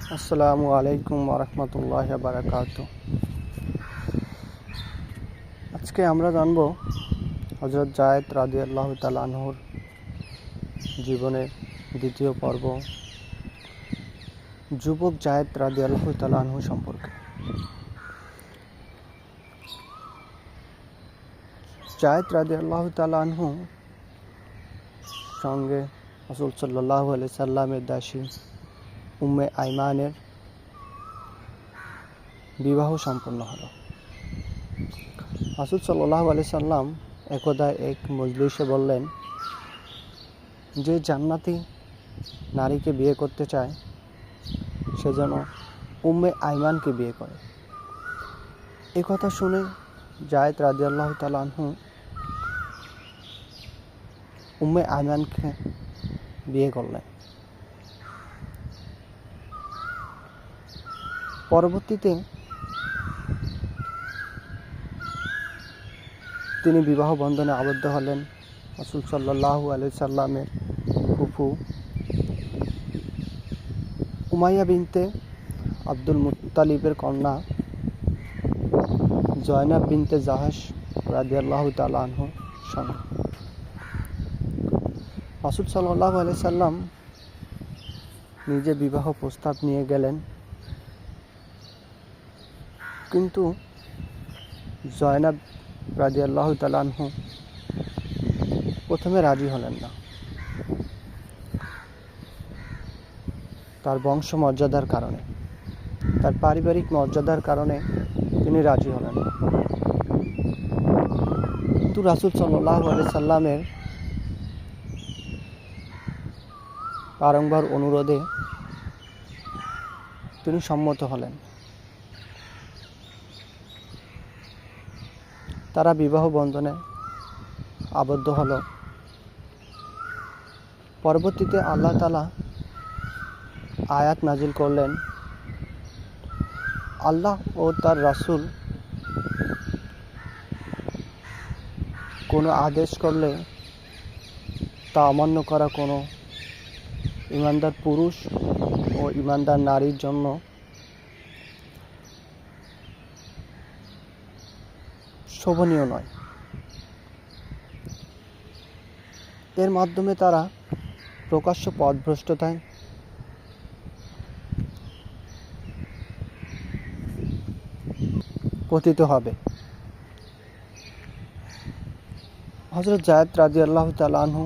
আসসালামু আলাইকুম রহমতুল্লাহ বারাকাত আজকে আমরা জানব হজরত জায়েদ রাজি আল্লাহ তালানহুর জীবনের দ্বিতীয় পর্ব, যুবক জায়েদ রাজি আল্লাহ তালানহু সম্পর্কে। জায়েদ রাজি আল্লাহ তালানহু সঙ্গে রসুল সাল্লাহ আলি সাল্লামের দাসী উম্মে আইমানের বিবাহ সম্পন্ন হলো। আসুদ সাল্লাহ আলি সাল্লাম একদা এক মজলিসে বললেন, যে জান্নাতি নারীকে বিয়ে করতে চায়, সে যেন উম্মে আইমানকে বিয়ে করে। এ কথা শুনে জায়েদ রাজি আল্লাহ তালহু উম্মে আইমানকে বিয়ে করলেন। পরবর্তীতে তিনি বিবাহ বন্ধনে আবদ্ধ হলেন। রসুল সাল্লাহু আলি সাল্লামের ফুফু উমাইয়া বিনতে আব্দুল মুত্তালিবের কন্যা জয়নাব বিনতে জাহাস রাদিয়াল্লাহু তালাহ সঙ্গে। রসুল সাল্লাহ আলি সাল্লাম নিজে বিবাহ প্রস্তাব নিয়ে গেলেন। কিন্তু জয়নাব রাজি আল্লাহ তালানহু প্রথমে রাজি হলেন না। তার বংশ মর্যাদার কারণে, তার পারিবারিক মর্যাদার কারণে তিনি রাজি হলেন না। কিন্তু রাসুল সাল্লাহ আলি সাল্লামের বারংবার অনুরোধে তিনি সম্মত হলেন। তারা বিবাহ বন্ধনে আবদ্ধ হলো। পরবর্তীতে আল্লাহ তালা আয়াত নাজিল করলেন, আল্লাহ ও তার রাসূল কোনো আদেশ করলে তা অমান্য করা কোনো ইমানদার পুরুষ ও ইমানদার নারীর জন্য শোভনীয় নয়। এর মাধ্যমে তারা প্রকাশ্য পথভ্রষ্টতায় পতিত হবে। হজরত জায়দ রাজি আল্লাহ তালানহু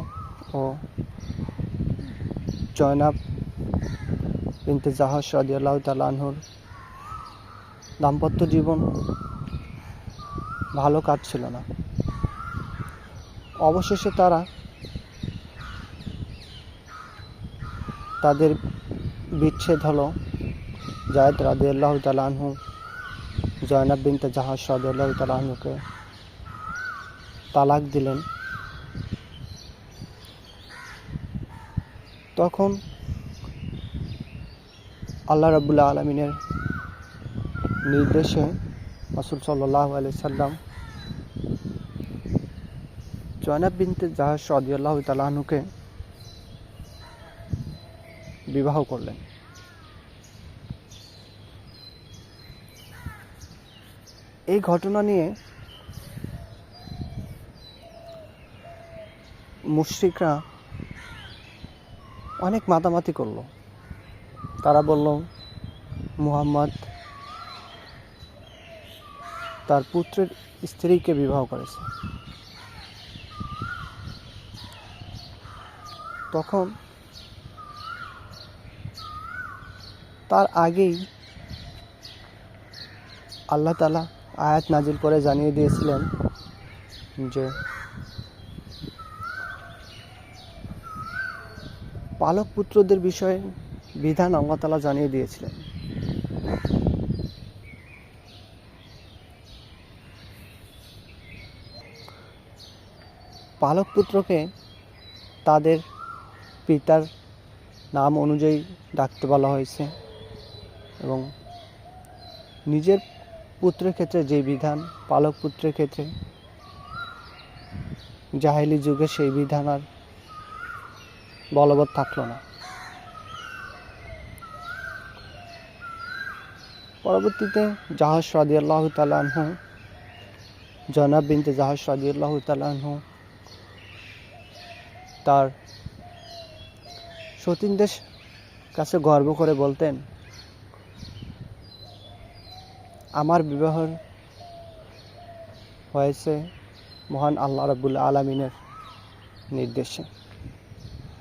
ও জয়নাব জাহাজ রাজি আল্লাহ তালানহুর দাম্পত্য জীবন ভালো কাটছিল না। অবশেষে তারা তাদের বিচ্ছেদ হলো। জায়দ রাদি আল্লাহ তালাহু জয়নাব বিনতে জাহাজ রাদি আল্লাহ তালাহুকে তালাক দিলেন। তখন আল্লাহ রাবুল্লাহ আলমিনের নির্দেশে রসুল সাল্লাহ আলি সাল্লাম জয়নাব বিনতে জাহাজ সদিয়াল্লাহ তালাহনুকে বিবাহ করলেন। এই ঘটনা নিয়ে মুশ্রিকরা অনেক মাতামাতি করল। তারা বলল, মুহাম্মদ তার পুত্রের স্ত্রীকে বিবাহ করেছে। তখন তার আগেই আল্লাহ তালা আয়াত নাজিল করে জানিয়ে দিয়েছিলেন যে, পালক পুত্রদের বিষয়ে বিধান আল্লাহ তালা জানিয়ে দিয়েছিলেন। পালক পুত্রকে তাদের পিতার নাম অনুযায়ী ডাকতে বলা হয়েছে এবং নিজের পুত্রের ক্ষেত্রে যে বিধান, পালক পুত্রের ক্ষেত্রে জাহেলি যুগে সেই বিধান আর বলবৎ থাকল না। পরবর্তীতে জাহাজ রাদিয়াল্লাহ তালাহু জনাব বিনতে জাহাজ রাদিয়াল্লাহ তালাহু তার সতীনদের কাছে গর্ব করে বলতেন, আমার বিবাহ হয়েছে মহান আল্লাহ রাবুল আলমিনের নির্দেশে।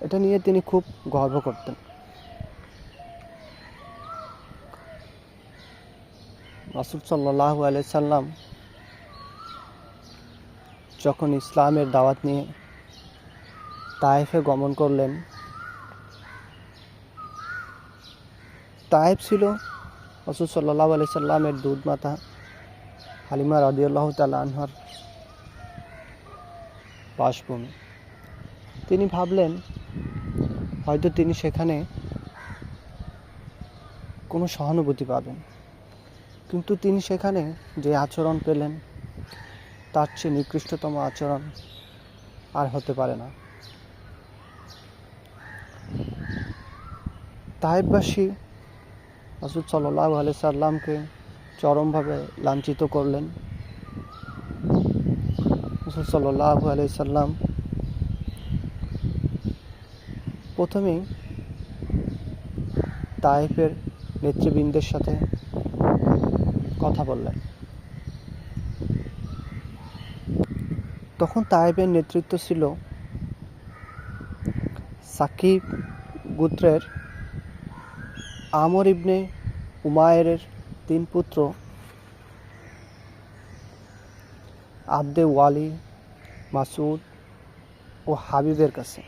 এটা নিয়ে তিনি খুব গর্ব করতেন। রাসুল সাল্লাহ সাল্লাম যখন ইসলামের দাওয়াত নিয়ে তায়েফে গমন করলেন তায়েফ ছিল। রসুল সাল্লাহ আলি সাল্লামের দুধ মাতা হালিমা রদিউল্লাহ তালা আনহার বাসভূমি। তিনি ভাবলেন, হয়তো তিনি সেখানে কোনো সহানুভূতি পাবেন। কিন্তু তিনি সেখানে যে আচরণ পেলেন, তার চেয়ে নিকৃষ্টতম আচরণ আর হতে পারে না। তাহেববাসী রাসুল সাল্লাহ আলি সাল্লামকে চরমভাবে লাঞ্ছিত করলেন। রসুল সাল্লাহ আলি সাল্লাম প্রথমেই তাইফের নেতৃবৃন্দের সাথে কথা বললেন। তখন তাইফের নেতৃত্ব ছিল সাকিব গোত্রের আমর ইবনে উমায়ের তিন পুত্র আব্দে ওয়ালি মাসুদ ও হাবিবের কাছে।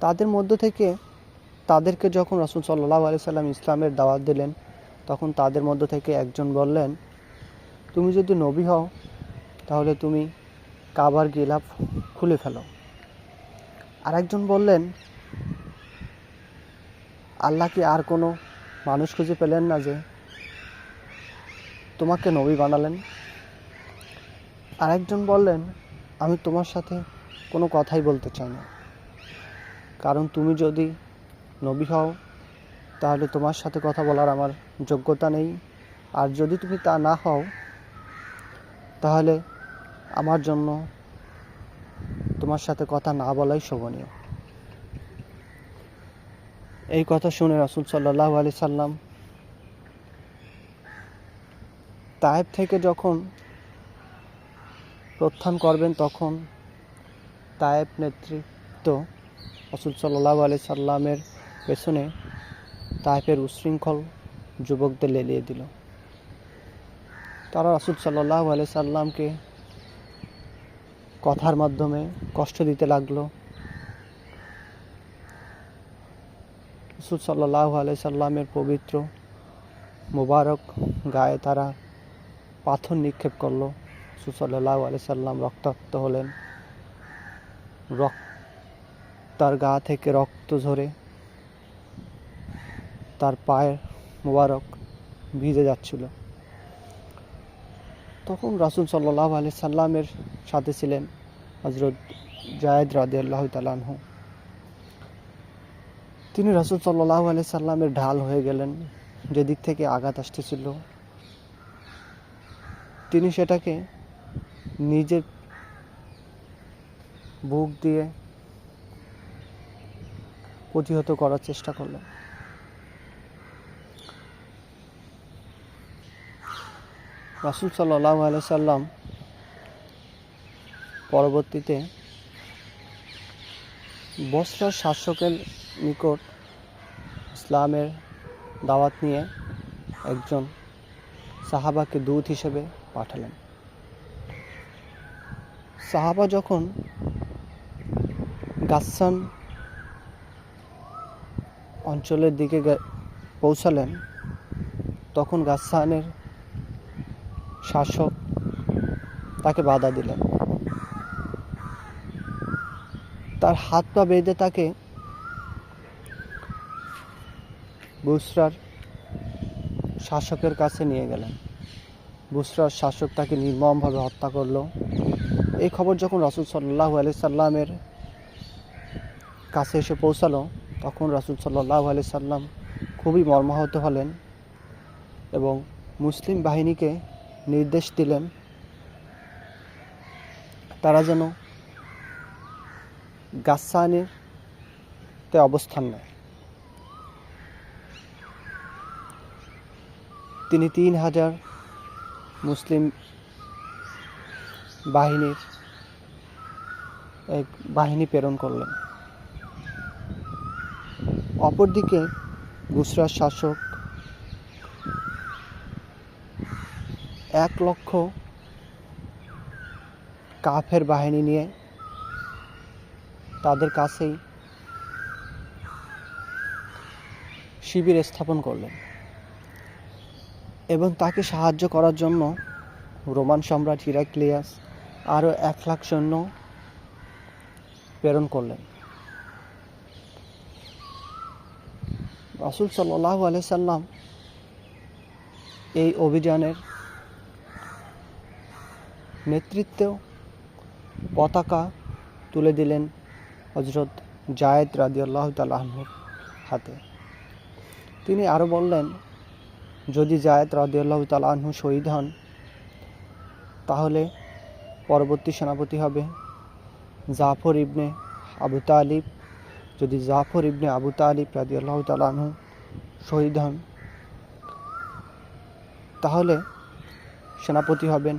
তাদের মধ্য থেকে তাদেরকে যখন রসুল সাল্লাহ আলি সাল্লাম ইসলামের দাওয়াত দিলেন, তখন তাদের মধ্য থেকে একজন বললেন, তুমি যদি নবী হও, তাহলে তুমি কাবার গিলাফ খুলে ফেলো। আরেকজন বললেন আল্লাহ কি আর কোনো মানুষ খুঁজে পেলেন না যে তোমাকে নবী বানালেন। আরেকজন বললেন, আমি তোমার সাথে কোনো কথাই বলতে চাই না। কারণ তুমি যদি নবী হও, তাহলে তোমার সাথে কথা বলার আমার যোগ্যতা নেই। আর যদি তুমি তা না হও, তাহলে আমার জন্য তোমার সাথে কথা না বলাই শোভনীয়। এই কথা শুনে রাসুল সাল্লাহ আলি সাল্লাম তায়েব থেকে যখন প্রত্থান করবেন, তখন তায়েব নেতৃত্ব রসুল সাল্লাহ আলি সাল্লামের পেছনে তাইফের উশৃঙ্খল যুবকদের লেলিয়ে দিল। তারা রাসুল সাল্লাহ আলি সাল্লামকে কথার মাধ্যমে কষ্ট দিতে লাগল। রসুল সাল্লাহ আলি সাল্লামের পবিত্র, মুবারক গায়ে তারা পাথর নিক্ষেপ করল। রসুল সাল্লাহ আলি সাল্লাম রক্তাক্ত হলেন। রক্ত তার গা থেকে রক্ত ঝরে তার পায়ের মোবারক ভিজে যাচ্ছিল। তখন রাসুল সাল্লাহ আলি সাল্লামের সাথে ছিলেন হজরত জায়দ রাদে আল্লাহ তালানহু তিনি রাসুল সাল্লাহ আলি সাল্লামের ঢাল হয়ে গেলেন যেদিক থেকে আঘাত আসতেছিল। তিনি সেটাকে নিজের বুক দিয়ে প্রতিহত করার চেষ্টা করলেন। রাসুল সাল্লাহ আলি সাল্লাম পরবর্তীতে বস্রার শাসকের নিকট ইসলামের দাওয়াত নিয়ে একজন সাহাবাকে দূত হিসেবে পাঠালেন। সাহাবা যখন গাসান অঞ্চলের দিকে পৌঁছালেন, তখন গাসানের শাসক তাকে বাধা দিলেন। তার হাত পা বেঁধে তাকে বুসরার শাসকের কাছে নিয়ে গেলেন। বুসরার শাসক তাকে নির্মমভাবে হত্যা করল। এই খবর যখন রসুল সাল্লাহ আলি সাল্লামের কাছে এসে পৌঁছালো, তখন রাসুল সাল্লাহ আলি সাল্লাম খুবই মর্মাহত হলেন এবং মুসলিম বাহিনীকে নির্দেশ দিলেন, তারা যেন গাসানের তে অবস্থান নেয়। তিনি তিন হাজার মুসলিম বাহিনীর এক বাহিনী প্রেরণ করলেন। অপরদিকে গুজরাট শাসক এক লক্ষ কাফের বাহিনী নিয়ে তাদের কাছেই শিবির স্থাপন করলেন। এবং তাকে সাহায্য করার জন্য রোমান সম্রাট হিরাক্লিয়াস আরও এক লাখ সৈন্য প্রেরণ করলেন। রাসুল সাল্লাহ সাল্লাম এই অভিযানের নেতৃত্ব পতাকা তুলে দিলেন হজরত জায়েদ রাদিয়াল্লাহ তালাহর হাতে। তিনি আরও বললেন যদি জায়েদ রাদিয়াল্লাহ তালাহু শহীদ হন, তাহলে পরবর্তী সেনাপতি হবে জাফর ইবনে আবু তালিব। যদি জাফর ইবনে আবু তালিব রাদিয়াল্লাহ তালাহু শহীদ হন, তাহলে সেনাপতি হবেন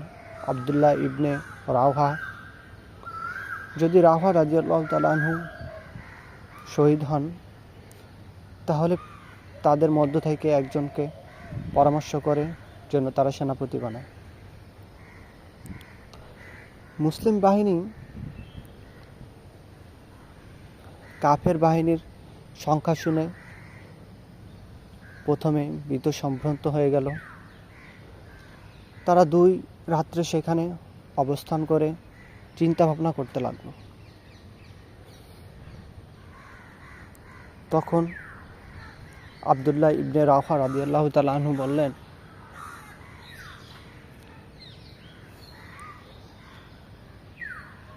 আবদুল্লাহ ইবনে রাওহা। যদি রাহা রাজিয়াল্লাহ তালাহু শহীদ হন, তাহলে তাদের মধ্য থেকে একজনকে পরামর্শ করে যেন তারা সেনাপতি বানায় মুসলিম বাহিনী কাফের বাহিনীর সংখ্যা শুনে প্রথমে ভীত সম্ভ্রান্ত হয়ে গেল। তারা দুই রাত্রে সেখানে অবস্থান করে চিন্তা ভাবনা করতে লাগল। তখন আবদুল্লাহ ইবনে রাফা রাদি আল্লাহ তালু বললেন,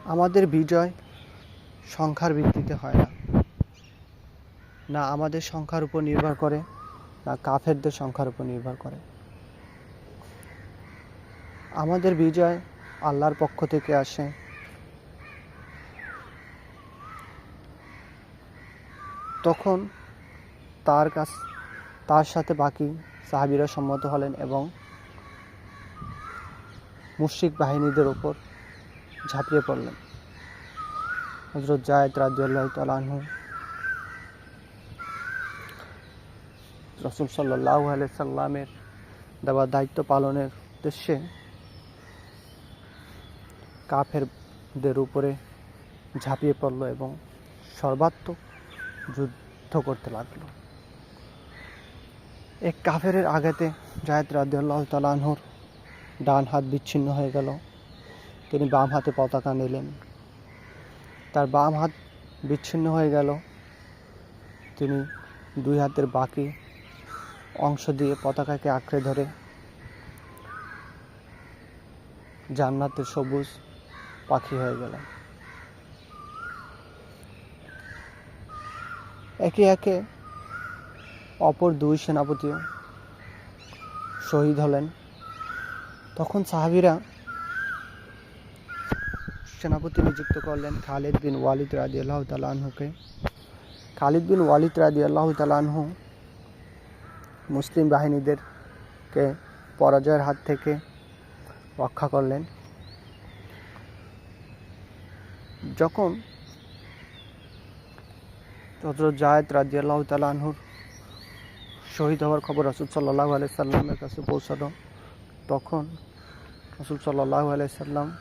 আমাদের বিজয় সংখ্যার ভিত্তিতে হয় না। না আমাদের সংখ্যার উপর নির্ভর করে, না কাফেরদের সংখ্যার উপর নির্ভর করে। আমাদের বিজয় আল্লাহর পক্ষ থেকে আসে। তখন তার কাছ, তার সাথে বাকি সাহাবিরা সম্মত হলেন এবং মুশরিক বাহিনীদের ওপর ঝাঁপিয়ে পড়লেন। হজরত জায়দ রাজিউল্লাহ তালাহু রসুল সাল্লাহ সাল্লামের দেওয়া দায়িত্ব পালনের উদ্দেশ্যে কাফেরদের উপরে ঝাঁপিয়ে পড়ল এবং সর্বাত্মক যুদ্ধ করতে লাগল। এক কাফের আঘাতে জায়দ রাদিয়াল্লাহ তালানহুর ডান হাত বিচ্ছিন্ন হয়ে গেল। তিনি বাম হাতে পতাকা নিলেন। তার বাম হাত বিচ্ছিন্ন হয়ে গেল। তিনি দুই হাতের বাকি অংশ দিয়ে পতাকাকে আঁকড়ে ধরে জান্নাতের সবুজ পাখি হয়ে গেল একে একে অপর দুই সেনাপতিও শহীদ হলেন। তখন সাহাবিরা সেনাপতি নিযুক্ত করলেন খালিদ বিন ওয়ালিদ রাদি আল্লাহ তালাহুকে খালিদ বিন ওয়ালিদ রাদি আল্লাহ তালাহু মুসলিম বাহিনীদেরকে পরাজয়ের হাত থেকে রক্ষা করলেন। যখন হজরত জায়দ রাজিয়াল্লাহ তালাহুর শহীদ হওয়ার খবর রসুল সাল্লাহ আলাই সাল্লামের কাছে পৌঁছালো তখন রসুল সাল্লাহ আলাই সাল্লাম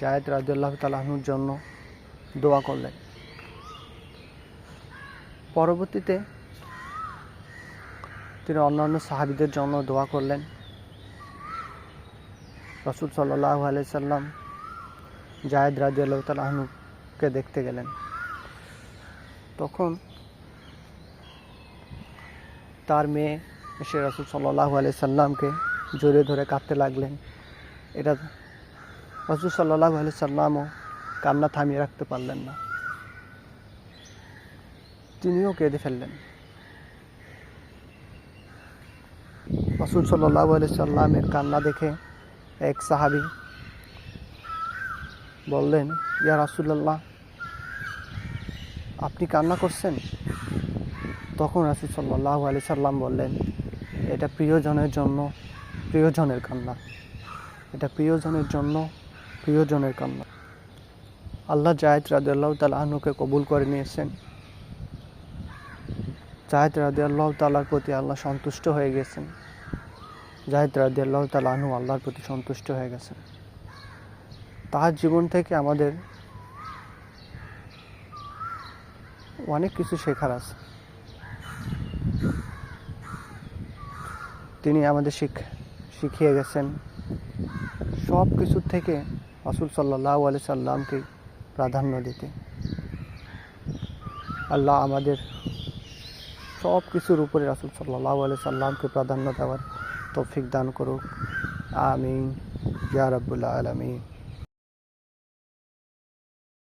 জায়দ রাজিয়াল্লাহ তালাহুর জন্য দোয়া করলেন। পরবর্তীতে তিনি অন্যান্য সাহাবিদের জন্য দোয়া করলেন। রসুল সাল্লাহ আলাই সাল্লাম জায়দ রাজিয়াল্লাহ তালাহনুকে দেখতে গেলেন। তখন তার মেয়ে সে রসুল সাল্লাহ আলি সাল্লামকে জড়িয়ে ধরে কাঁদতে লাগলেন। এটা রসুল সাল্লাহ আলি সাল্লামও কান্না থামিয়ে রাখতে পারলেন না। তিনিও কেঁদে ফেললেন। রসুল সাল্লাহ আলি সাল্লামের কান্না দেখে এক সাহাবি বললেন, ইয়া রাসুল্লাহ আপনি কান্না করছেন? তখন রাসুল সাল্লাহ আলি সাল্লাম বললেন, এটা প্রিয়জনের জন্য প্রিয়জনের কান্না। এটা প্রিয়জনের জন্য প্রিয়জনের কান্না। আল্লাহ জায়দ রাদিয়াল্লাহ তালা আহনুকে কবুল করে নিয়েছেন। জায়দ রাদিয়াল্লাহ তালার প্রতি আল্লাহ সন্তুষ্ট হয়ে গেছেন। জায়দ রাদিয়াল্লাহ তালা আহনু আল্লাহর প্রতি সন্তুষ্ট হয়ে গেছেন। তার জীবন থেকে আমাদের অনেক কিছু শেখার আছে। তিনি আমাদের শিখ, শিখিয়ে গেছেন। সব কিছুর থেকে রসুল সাল্লাহ আলি সাল্লামকে প্রাধান্য দিতে। আল্লাহ আমাদের সব কিছুর উপরে রাসুল সাল্লাহ আলি সাল্লামকে প্রাধান্য দেওয়ার তৌফিক দান করুক। আমিন। ইয়া রব্বুল্লা আলমিন।